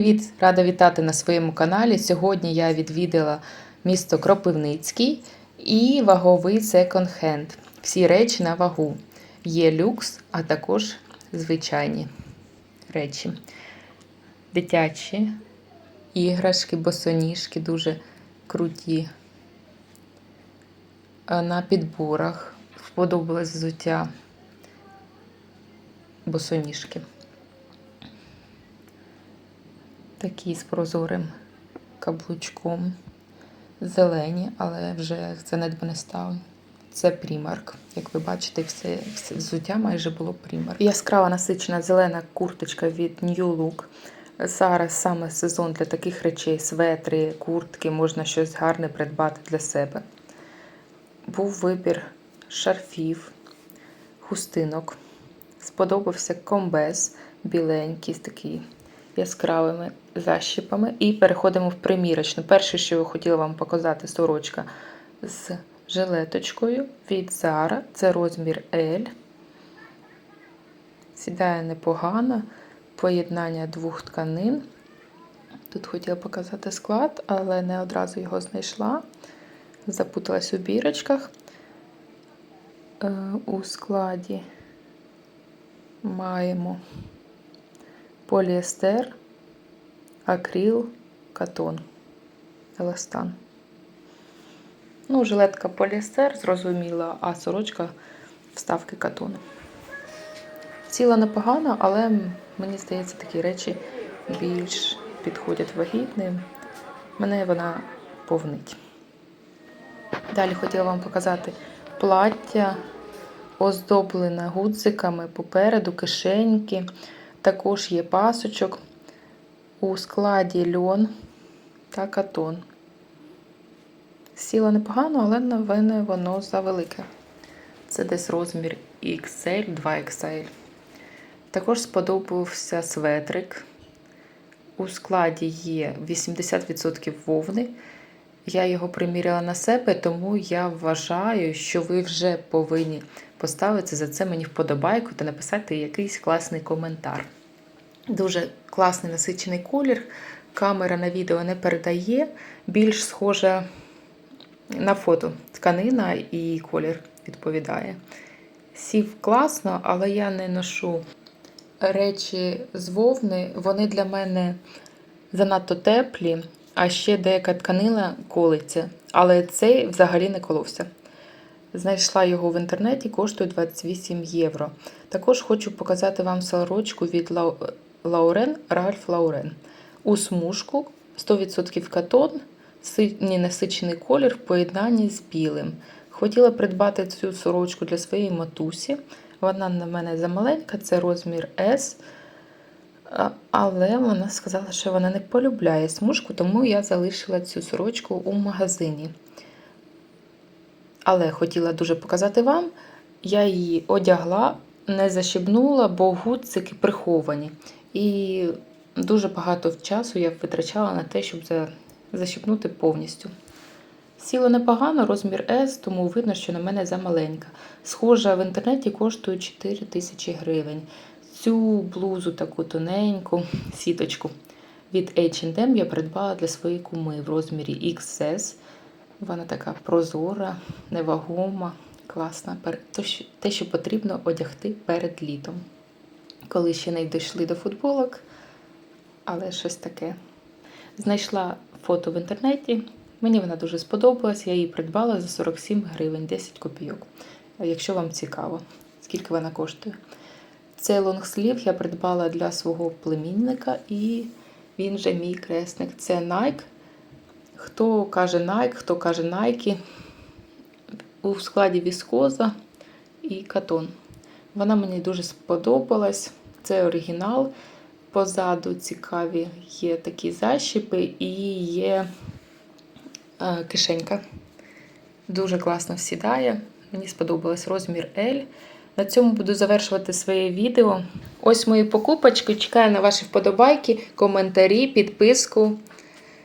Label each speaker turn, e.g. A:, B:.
A: Привіт! Рада вітати на своєму каналі. Сьогодні я відвідала місто Кропивницький і ваговий секонд-хенд. Всі речі на вагу. Є люкс, а також звичайні речі. Дитячі іграшки, босоніжки дуже круті. На підборах сподобалось взуття босоніжки. Такі з прозорим каблучком. Зелені, але вже занедбане стали. Це примарк. Як ви бачите, все, все взуття майже було примарк. Яскрава насичена зелена курточка від New Look. Зараз саме сезон для таких речей: светри, куртки, можна щось гарне придбати для себе. Був вибір шарфів, хустинок. Сподобався комбез біленький, такий яскравими защіпами. І переходимо в примірочну. Перше, що я хотіла вам показати, сорочка з жилеточкою від Zara. Це розмір L. Сідає непогано. Поєднання двох тканин. Тут хотіла показати склад, але не одразу його знайшла. Запуталась у бірочках. Е, У складі маємо поліестер, акрил, катон, еластан. Ну, жилетка поліестер, зрозуміла, а сорочка вставки катону. Ціла непогано, але мені здається, такі речі більш підходять вагітним. Мене вона повнить. Далі хотіла вам показати плаття, оздоблене гудзиками попереду, кишеньки. Також є пасочок у складі льон та катон. Сіла непогано, але на мене воно завелике. Це десь розмір XL, 2XL. Також сподобався светрик. У складі є 80% вовни. Я його приміряла на себе, тому я вважаю, що ви вже повинні поставити за це мені вподобайку та написати якийсь класний коментар. Дуже класний насичений колір. Камера на відео не передає, більш схожа на фото. Тканина і колір відповідає. Сів класно, але я не ношу речі з вовни, вони для мене занадто теплі, а ще деяка тканина колиться. Але цей взагалі не коловся. Знайшла його в інтернеті, коштує 28 євро. Також хочу показати вам сорочку від Лаурен Ральф Лаурен. У смужку 100% катон, синій насичений колір в поєднанні з білим. Хотіла придбати цю сорочку для своєї матусі. Вона на мене замаленька, це розмір S. Але вона сказала, що вона не полюбляє смужку, тому я залишила цю сорочку у магазині. Але хотіла дуже показати вам, я її одягла, не защебнула, бо гудзики приховані. І дуже багато часу я витрачала на те, щоб защипнути повністю. Сіло непогано, розмір S, тому видно, що на мене замаленька. Схожа в інтернеті коштує 4 тисячі гривень. Цю блузу таку тоненьку сіточку від H&M я придбала для своєї куми в розмірі XS. Вона така прозора, невагома, класна. Те, що потрібно одягти перед літом. Коли ще не дійшли до футболок, але щось таке. Знайшла фото в інтернеті. Мені вона дуже сподобалась, я її придбала за 47 гривень, 10 копійок. Якщо вам цікаво, скільки вона коштує. Цей лонгслів я придбала для свого племінника, і він же мій кресник. Це Nike. Хто каже Nike, хто каже Nike. У складі віскоза і катон. Вона мені дуже сподобалась. Це оригінал. Позаду цікаві є такі защіпи і є е, кишенька. Дуже класно всідає. Мені сподобалось розмір L. На цьому буду завершувати своє відео. Ось мої покупочки. Чекаю на ваші вподобайки, коментарі, підписку.